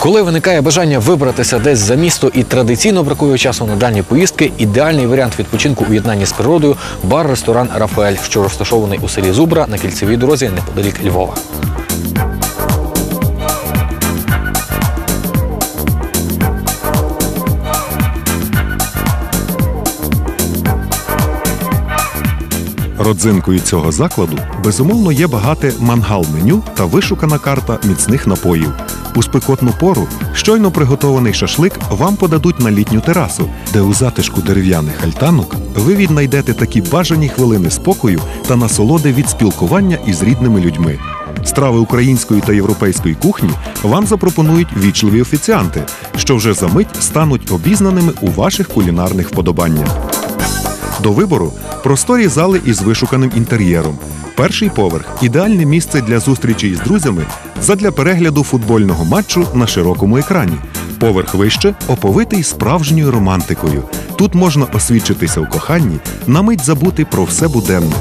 Коли виникає бажання вибратися десь за місто і традиційно бракує часу на дальні поїздки, ідеальний варіант відпочинку у єднанні з природою бар-ресторан Рафаель, що розташований у селі Зубра на кільцевій дорозі неподалік Львова. Родзинкою цього закладу безумовно є багате мангал-меню та вишукана карта міцних напоїв. У спекотну пору щойно приготований шашлик вам подадуть на літню терасу, де у затишку дерев'яних альтанок ви віднайдете такі бажані хвилини спокою та насолоди від спілкування із рідними людьми. Страви української та європейської кухні вам запропонують вічливі офіціанти, що вже за мить стануть обізнаними у ваших кулінарних вподобаннях. До вибору просторі зали із вишуканим інтер'єром. Перший поверх ідеальне місце для зустрічі із друзями задля перегляду футбольного матчу на широкому екрані. Поверх вище оповитий справжньою романтикою. Тут можна освідчитися у коханні, на мить забути про все буденне.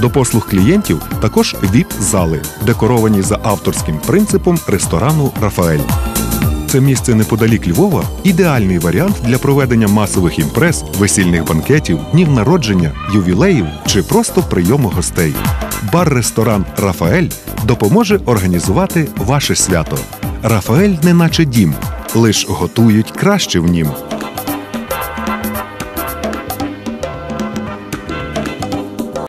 До послуг клієнтів також віп-зали, декоровані за авторським принципом ресторану Рафаель. Це місце неподалік Львова ідеальний варіант для проведення масових імпрез, весільних банкетів, днів народження, ювілеїв чи просто прийому гостей. Бар-ресторан Рафаель допоможе організувати ваше свято. Рафаель неначе дім, лиш готують краще в нім.